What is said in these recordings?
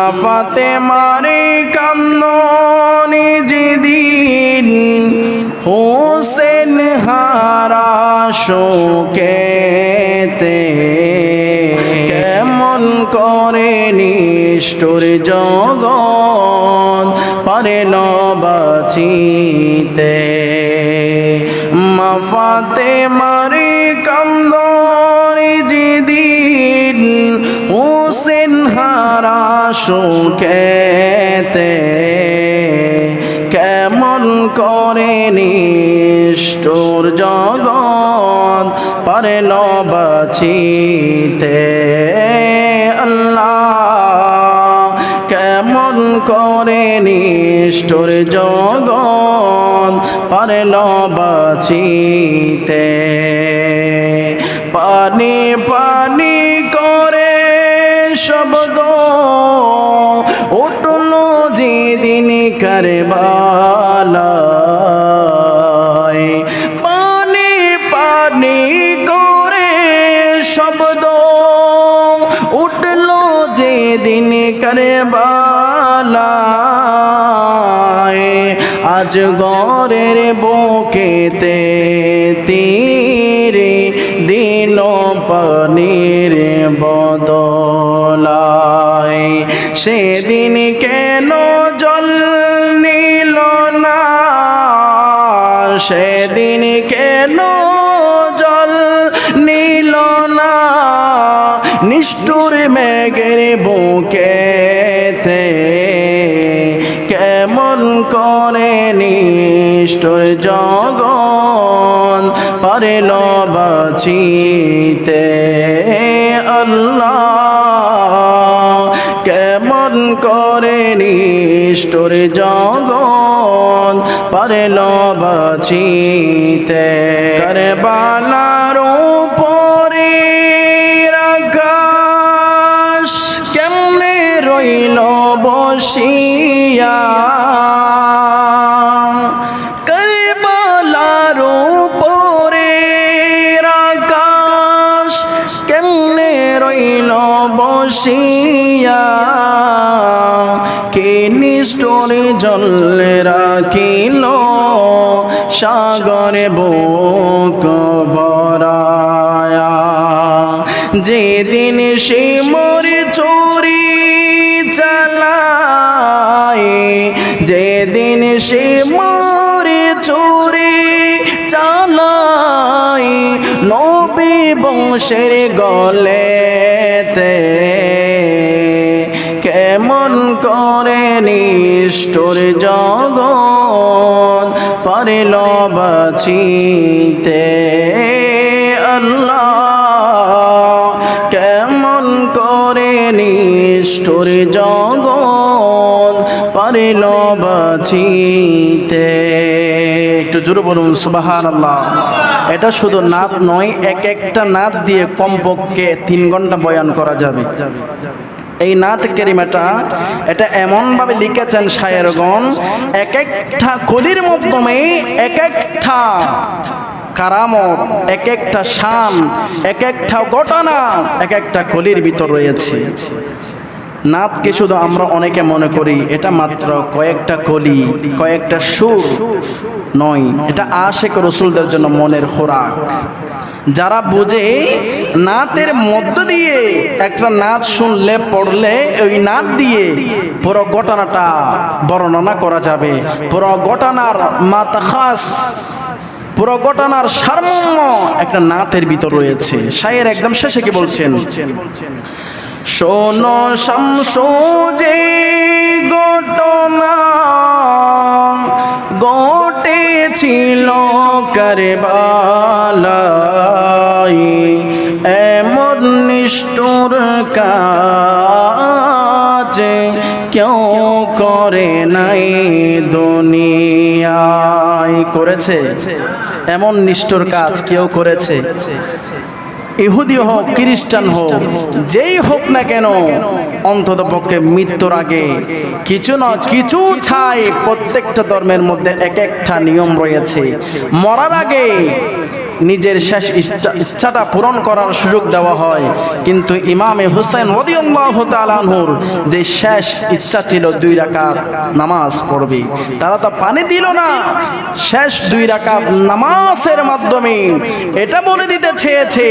মাফাতে মারে কান্দনি যেদিন হোসেন হারা শোকেতে। কেমন করে নিষ্ঠুর জগৎ পারে বাঁচিতে। মাফাতে মারে নিষ্ঠুর জগৎ পারেল বাঁচিতে আল্লাহ কেমন করে নিষ্ঠুর জগৎ পারেল বাঁচিতে পানি পানি করে শব্দ উঠল যেদিন কারবালায় কারবালায় আজ গরের বুকেতে তীরে দিল পানির বদলায়। সেদিন কেন জল নিল না? সেদিন কেন জল নিল না? নিষ্ঠুর মেঘের বুকেতে করে নিষ্ঠুর জগন পারেল বাঁচিতে আল্লাহ। কেমন করে নিষ্ঠুর জগন পারেল বাঁচিতে করবালার উপরে আকাশ কেমনে রইল বসিয়া বসিয়া কে নিষ্ঠুরে জল রাখিল সাগরে বুক বরায়া যেদিন সে মরে চুরি চালায়, যেদিন সে মরে চুরি চালায়, নবী বংশের গলেতে কেমন করে নিষ্ঠুর জগৎ পারিল বাঁচিতে। আল্লাহ কেমন করে নিষ্ঠুর জগৎ পারিল বাঁচিতে। একটু জোরে বলুন সুবাহান আল্লাহ এটা শুধু নাত নয়, এক একটা নাত দিয়ে কমপক্ষে তিন ঘণ্টা বয়ান করা যাবে। এই নাথ কেরিমাটা এটা এমনভাবে লিখেছেন শায়েরগণ এক একটা কলির মাধ্যমে এক একটা কারামত এক একটা শান এক একটা ঘটনা এক একটা কলির ভিতর রয়েছে। নাতকে শুধু আমরা অনেকে মনে করি, এটা মাত্র কয়েকটা কলি, কয়েকটা সুর নয়, এটা আশেক রসুলদের জন্য মনের খোরাক। যারা বুঝে নাতের মধ্য দিয়ে একটা নাচ শুনলে, পড়লে, ওই নাচ দিয়ে পুরো ঘটনাটা বর্ণনা করা যাবে। পুরো ঘটনার মাতাখাস, পুরো ঘটনার সারমর্ম একটা নাতের ভিতর রয়েছে। শায়ের একদম শেষে কি বলছেন? শোনো শামসু যে ঘটনা ঘটেছিল কারবালাই এমন নিষ্ঠুর কাজে কেউ করে নাই দুনিয়ায়। করেছে? এমন নিষ্ঠুর কাজ কেউ করেছে? ইহুদি হোক, খ্রিস্টান হোক, যেই হোক না কেন, অন্তত পক্ষে মৃত্যুর আগে কিছু না কিছু ছাই প্রত্যেকটা ধর্মের মধ্যে এক একটা নিয়ম রয়েছে। মরার আগে নিজের শেষ ইচ্ছাটা পূরণ করার সুযোগ দেওয়া হয়। কিন্তু ইমামে হুসেন রদিয়াল্লাহু তাআলাহুর যে শেষ ইচ্ছা ছিল দুই রাকাত নামাজ পড়বে। তারা তো পানি দিল না। শেষ দুই রাকাত নামাজের মাধ্যমে এটা বলে দিতে চেয়েছে,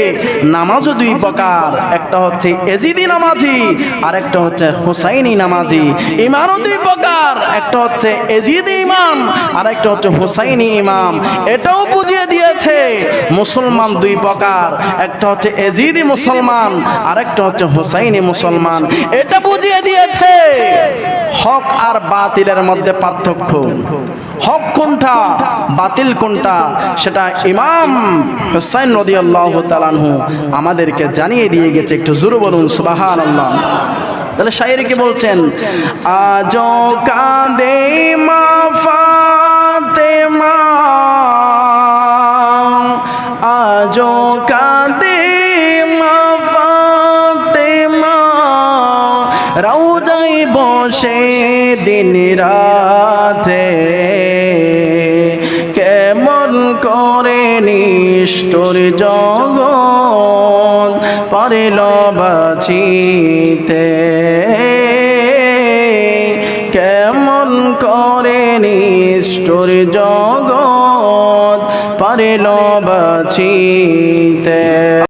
নামাজও দুই প্রকার। একটা হচ্ছে এজিদি নামাজি আর একটা হচ্ছে হোসাইনি নামাজি। ইমানও দুই প্রকার। একটা হচ্ছে এজিদি ইমাম আর একটা হচ্ছে হোসাইনি ইমাম। এটাও বুঝিয়ে দিয়েছে মুসলমান দুই প্রকার। একটা হচ্ছে এজিদি মুসলমান আর একটা হচ্ছে হোসাইনি মুসলমান। এটা বুঝিয়ে দিয়েছে, হক আর বাতিলের মধ্যে পার্থক্য। হক কোনটা, বাতিল কোনটা, সেটা ইমাম হুসাইন রদি আল্লাহ তালানহু আমাদেরকে জানিয়ে দিয়ে গেছে। একটু জোরে বলুন সুবাহান আল্লাহ তাহলে শায়ের কি বলছেন? আজ কাঁদে মা বসে দিন রাতে কেমন করে নিষ্ঠুর জগৎ পারিল বাঁচিতে?